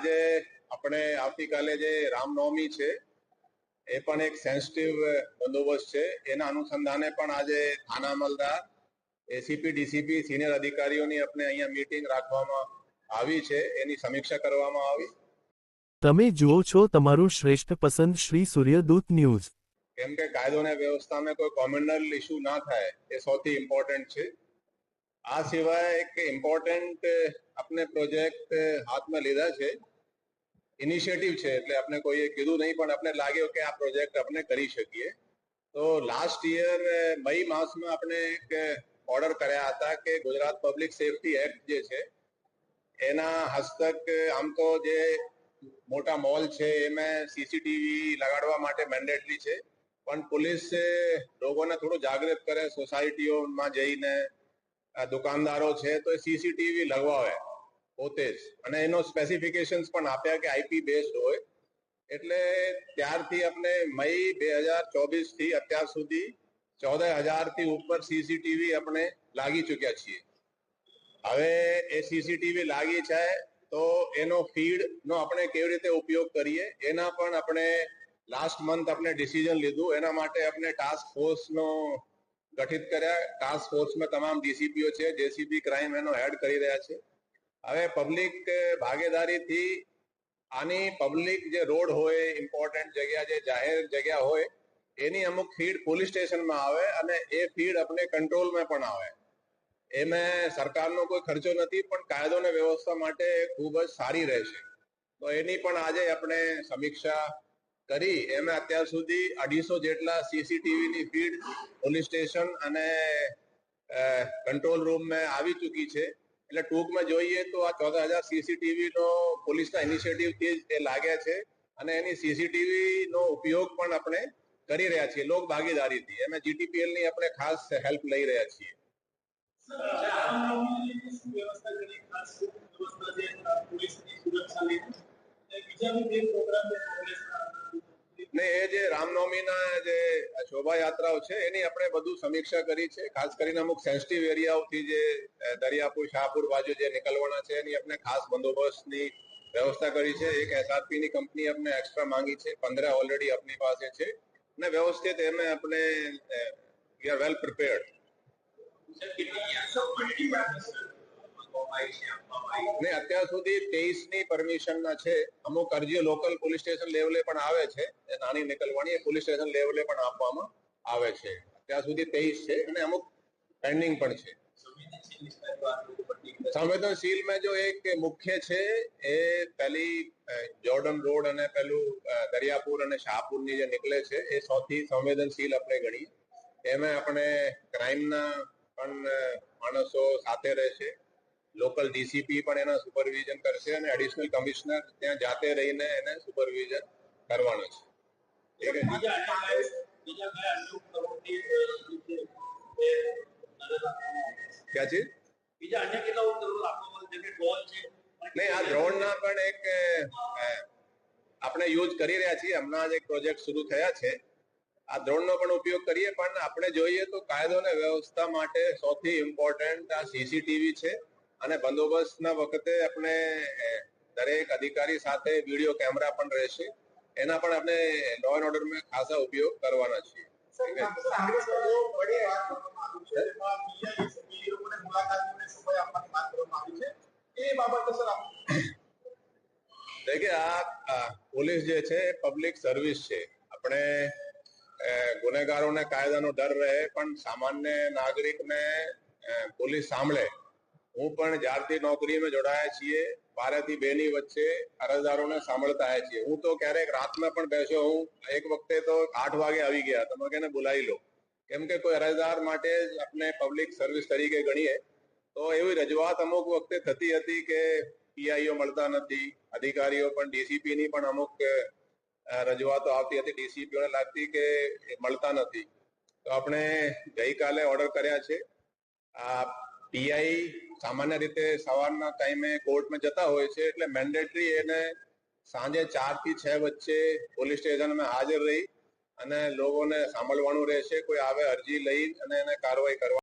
આજે આપણે આવતીકાલે જે રામનવમી છે એ પણ એક સેન્સિટિવ બંદોબસ્ત છે. એના અનુસંધાને પણ આજે થાના અમલદાર એસીપી ડીસીપી સિનિયર અધિકારીઓની આપણે અહીંયા મીટિંગ રાખવામાં આવી છે. એની સમીક્ષા કરવામાં આવી. તમે જુઓ છો તમારું શ્રેષ્ઠ પસંદ શ્રી સૂર્યદૂત ન્યૂઝ. કેમ કે કાયદો અને વ્યવસ્થામાં કોઈ કોમ્યુનલ ઇસ્યુ ના થાય એ સૌથી ઇમ્પોર્ટન્ટ છે. આ સિવાય એક ઇમ્પોર્ટન્ટ આપણે પ્રોજેક્ટ હાથમાં લીધા છે. ઇનિશિયેટિવ છે, એટલે આપણે કોઈએ કીધું નહીં, પણ આપણે લાગ્યું કે આ પ્રોજેક્ટ આપણે કરી શકીએ. તો લાસ્ટ યર મઈ માસમાં આપણે એક ઓર્ડર કર્યા હતા કે ગુજરાત પબ્લિક સેફટી એક્ટ જે છે, એના હસ્તક, આમ તો જે મોટા મોલ છે, એમાં સીસીટીવી લગાડવા માટે મેન્ડેટરી છે. પણ પોલીસ લોકોને થોડું જાગૃત કરે સોસાયટીઓમાં જઈને દુકાનદારો છે, તો એ સીસીટીવી લગાવે. પોતે જ. અને એનો સ્પેસિફિકેશન્સ પણ આપ્યા કે આઈપી બેઝડ હોય. એટલે ત્યારથી આપણે મઈ બે હજાર ચોવીસથી અત્યાર સુધી ચૌદ હજારથી ઉપર સીસીટીવી આપણે લાગી ચુક્યા છીએ. હવે એ સીસીટીવી લાગી છે તો એનો ફીડ નો આપણે કેવી રીતે ઉપયોગ કરીએ? એના પણ આપણે લાસ્ટ મંથ આપણે ડિસિઝન લીધું. એના માટે આપણે ટાસ્ક ફોર્સ નો ગઠિત કર્યા. ટાસ્ક ફોર્સમાં તમામ ડીસીપીઓ છે. જેસીબી ક્રાઇમ એનો હેડ કરી રહ્યા છે. હવે પબ્લિક ભાગીદારીથી આની પબ્લિક જે રોડ હોય ઇમ્પોર્ટન્ટ જગ્યા જે જાહેર જગ્યા હોય, એની અમુક ફીડ પોલીસ સ્ટેશનમાં આવે અને એ ફીડ આપણે કંટ્રોલમાં પણ આવે. એમાં સરકારનો કોઈ ખર્ચો નથી, પણ કાયદો અને વ્યવસ્થા માટે ખૂબ જ સારી રહેશે. તો એની પણ આજે આપણે સમીક્ષા કરી, એમાં અત્યાર સુધી અઢીસો જેટલા સીસીટીવીની ફીડ પોલીસ સ્ટેશન અને કંટ્રોલ રૂમમાં આવી ચૂકી છે. એટલે ટૂંકમાં જોઈએ તો આ ચૌદ હજાર સીસીટીવી નો પોલીસના ઇનિશિયેટિવથી જ લાગ્યા છે અને એની સીસીટીવી નો ઉપયોગ પણ આપણે કરી રહ્યા છીએ, લોક ભાગીદારીથી. એમાં જીટીપીએલની આપણે ખાસ હેલ્પ લઈ રહ્યા છીએ. ને એ જે રામનવમીના જે શોભાયાત્રાઓ છે, એની આપણે બધું સમીક્ષા કરી છે. ખાસ કરીને અમુક સેન્સિટિવ એરિયાઓથી જે દરિયાપુર, શાહપુર બાજુ જે નીકળવાના છે, એની આપણે ખાસ બંદોબસ્તની વ્યવસ્થા કરી છે. એક એસઆરપી ની કંપની આપણે એક્સ્ટ્રા માંગી છે. પંદર ઓલરેડી આપણી પાસે છે. અને વ્યવસ્થિત એને આપણે વી આર વેલ પ્રિપેર્ડ ને અત્યાર સુધી તેઈસની પરમિશન ના છે, અમુક અરજીઓ લોકલ પોલીસ સ્ટેશન લેવલે પણ આવે છે નાની નીકળવાની એ પોલીસ સ્ટેશન લેવલે પણ આપવામાં આવે છે. અત્યાર સુધી તેઈસ છે અને અમુક પેન્ડિંગ પણ છે. સંવેદનશીલમાં જો એક મુખ્ય છે, એ પેલી જોર્ડન રોડ અને પેલું દરિયાપુર અને શાહપુરની જે નીકળે છે, એ સૌથી સંવેદનશીલ આપણે ગણીએ. એમાં આપણે ક્રાઇમના પણ માણસો સાથે રહેશે લોકલ ડીસીપી પણ એના સુપરવિઝન કરશે અને એડિશનલ કમિશનર ત્યાં જાતે રહીને એને સુપરવિઝન કરવાનું છે. ક્યાં છે? બીજા અન્ય કેટલા ઉપકરણો આપવામાં આવે છે? ડ્રોન છે. નહીં આ ડ્રોનના પણ એક આપણે યુઝ કરી રહ્યા છીએ. હમણાં જ એક પ્રોજેક્ટ શરૂ થયા છે. આ ડ્રોનનો પણ ઉપયોગ કરીએ પણ આપણે જોઈએ તો કાયદો અને વ્યવસ્થા માટે સૌથી ઇમ્પોર્ટન્ટ આ સીસીટીવી છે. અને બંદોબસ્તના વખતે આપણે દરેક અધિકારી સાથે વીડિયો કેમેરા પણ રહેશે. એના પણ આપણે લો એન્ડ ઓર્ડરમાં ખાસા ઉપયોગ કરવાના છીએ. દેખે આ પોલીસ જે છે પબ્લિક સર્વિસ છે. આપણે ગુનેગારોને કાયદાનો ડર રહે પણ સામાન્ય નાગરિકને પોલીસ સાંભળે. હું પણ જ્યારથી નોકરીમાં જોડાયા છીએ બારે બેની વચ્ચે અરજદારોને સાંભળતા આવ્યા છીએ. હું તો ક્યારેક રાતના પણ બેસ્યો હું એક વખતે તો આઠ વાગે આવી ગયા. તમે કેને બોલાવી લો. કેમ કે કોઈ અરજદાર માટે જ આપણે પબ્લિક સર્વિસ તરીકે ગણીએ, તો એવી રજૂઆત અમુક વખતે થતી હતી કે પીઆઈઓ મળતા નથી, અધિકારીઓ પણ ડીસીપીની પણ અમુક રજૂઆતો આવતી હતી. ડીસીપીઓને લાગતી કે મળતા નથી. તો આપણે ગઈકાલે ઓર્ડર કર્યા છે. આ પીઆઈ સામાન્ય રીતે સવારના ટાઈમે કોર્ટમાં જતા હોય છે, એટલે મેન્ડેટરી એને સાંજે ચારથી છ વચ્ચે પોલીસ સ્ટેશનમાં હાજર રહી અને લોકોને સાંભળવાનું રહેશે, કોઈ આવે અરજી લઈ અને એને કાર્યવાહી કરવા